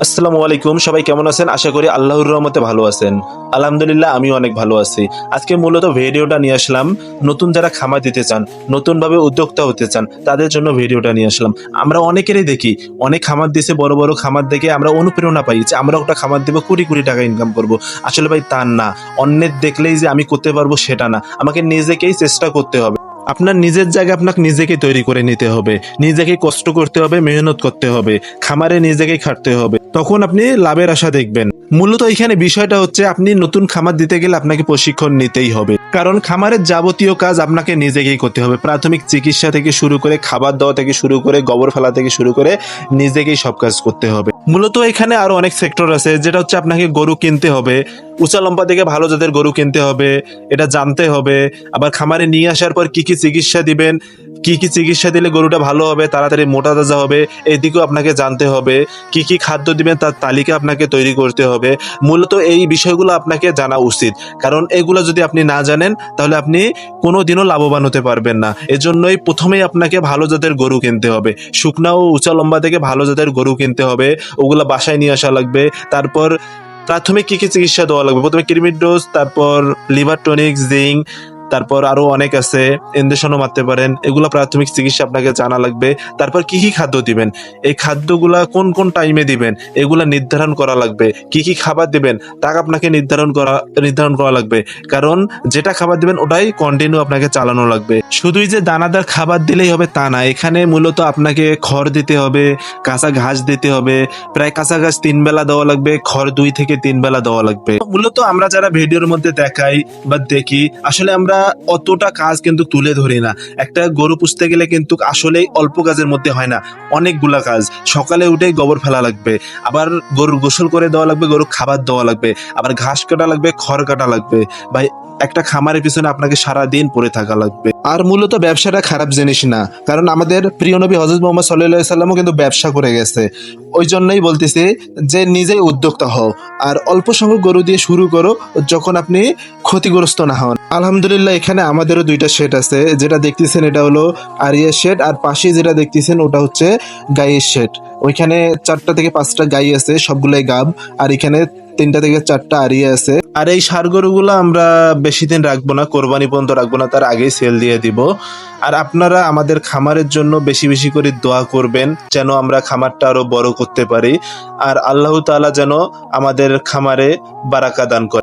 আসসালামু আলাইকুম, সবাই কেমন আছেন? আশা করি আল্লাহর রহমতে ভালো আছেন। আলহামদুলিল্লাহ আমি অনেক ভালো আছি। আজকে মূলত ভিডিওটা নিয়ে আসলাম, নতুন যারা খামার দিতে চান, নতুনভাবে উদ্যোক্তা হতে চান, তাদের জন্য ভিডিওটা নিয়ে আসলাম। আমরা অনেকেরই দেখি, অনেক খামার দিছে, বড় বড় খামার দেখে আমরা অনুপ্রেরণা পাই যে আমরা একটা খামার দেবো, কুড়ি কুড়ি টাকা ইনকাম করব। আসলে ভাই তার না, অন্যের দেখলেই যে আমি করতে পারব সেটা না। আমাকে নিজেকেই চেষ্টা করতে হবে। আপনার নিজের জায়গা আপনাকে নিজেকে তৈরি করে নিতে হবে। নিজেকে কষ্ট করতে হবে, মেহনত করতে হবে। খামারে নিজেকে খাটতে হবে। তখন আপনি লাভের আশা দেখবেন। মূলত এখানে বিষয়টা হচ্ছে আপনি নতুন খামার দিতে গেলে আপনাকে প্রশিক্ষণ নিতেই হবে। কারণ খামারের যাবতীয় কাজ আপনাকে নিজেকেই করতে হবে। প্রাথমিক চিকিৎসা থেকে শুরু করে, খাবার দেওয়া থেকে শুরু করে, গোবর ফেলা থেকে শুরু করে নিজেকেই সব কাজ করতে হবে। মূলত এখানে আরও অনেক সেক্টর আছে, যেটা হচ্ছে আপনাকে গরু কিনতে হবে। উঁচা লম্বা থেকে ভালো জাতের গরু কিনতে হবে, এটা জানতে হবে। আবার খামারে নিয়ে আসার পর কি কি চিকিৎসা দিবেন, কি কি চিকিৎসা দিলে গরুটা ভালো হবে, তাড়াতাড়ি মোটা তাজা হবে, এদিকেও আপনাকে জানতে হবে। কি কি খাদ্য দিবেন, তার তালিকা আপনাকে তৈরি করতে হবে। মূলত এই বিষয়গুলো আপনাকে জানা উচিত। কারণ এগুলো যদি আপনি না জানেন, তাহলে আপনি কোনো দিনও লাভবান হতে পারবেন না। এজন্যই প্রথমেই আপনাকে ভালো জাতের গরু কিনতে হবে। শুকনা ও উঁচা লম্বা থেকে ভালো জাতের গরু কিনতে হবে। ওগুলো বাসায় নিয়ে আসা লাগবে। তারপর প্রাথমিক কী কী চিকিৎসা দেওয়া লাগবে? প্রথমে ক্রিমিড ডোজ, তারপর লিভার টনিক, জিঙ্ক তারপর আরও অনেক আছে ইনজেকশনও মারতে পারেন, এগুলো প্রাথমিক চিকিৎসা আপনাকে জানা লাগবে। তারপর কি কি খাদ্য দিবেন? এই খাদ্যগুলা কোন কোন টাইমে দিবেন? এগুলা নির্ধারণ করা লাগবে। কি কি খাবার দিবেন? তা আপনাকে নির্ধারণ করা নির্ধারণ করা লাগবে। কারণ যেটা খাবার দিবেন ওটাই কন্টিনিউ আপনাকে চালানো লাগবে। শুধুই যে দানাদার খাবার দিলেই হবে তা না, এখানে মূলত আপনাকে খড় দিতে হবে, কাঁচা ঘাস দিতে হবে, প্রায় কাঁচা ঘাস তিন বেলা দেওয়া লাগবে, খড় দুই থেকে তিন বেলা দেওয়া লাগবে। মূলত আমরা যারা ভিডিওর মধ্যে দেখাই বা দেখি, আসলে আমরা অতটা কাজ কিন্তু তুলে ধরি না। একটা গরু পুষতে গেলে কিন্তু আসলে অল্প কাজের মধ্যে হয় না। অনেকগুলা কাজ। সকালে উঠে গোবর ফেলা লাগবে। আবার গরুর গোসল করে দেওয়া লাগবে, গরু খাবার দেওয়া লাগবে। আবার ঘাস কাটা লাগবে, খড় কাটা লাগবে। ভাই একটা খামারের পিছনে আপনাকে সারা দিন পড়ে থাকা লাগবে। আর মূলত ব্যবসাটা খারাপ জিনিস না, কারণ আমাদের প্রিয় নবী হজরত মোহাম্মদ সাল্লাহ সাল্লামও কিন্তু ব্যবসা করে গেছে। ওই জন্যই বলতেছি যে নিজেই উদ্যোক্তা হও, আর অল্প সংখ্যক গরু দিয়ে শুরু করো যখন আপনি ক্ষতিগ্রস্ত না হন। আলহামদুলিল্লাহ, এখানে আমাদেরও দুইটা শেড আছে। যেটা দেখতেছেন এটা হলো আরিয়ার শেড আর পাশে যেটা দেখতেছেন ওটা হচ্ছে গাইয়ের শেড ওইখানে চারটা থেকে পাঁচটা গাই আছে, সবগুলাই গাব, আর এখানে তিনটা থেকে চারটা আরিয়া আছে। আর এই সার গরুগুলো আমরা বেশি দিন রাখব না, কোরবানি পর্যন্ত রাখব না, তার আগেই সেল দিয়ে দিব। আর আপনারা আমাদের খামারের জন্য বেশি বেশি করে দোয়া করবেন, যেন আমরা খামারটা আরও বড় করতে পারি। আর আল্লাহ তাআলা যেন আমাদের খামারে বারাকা দান করে।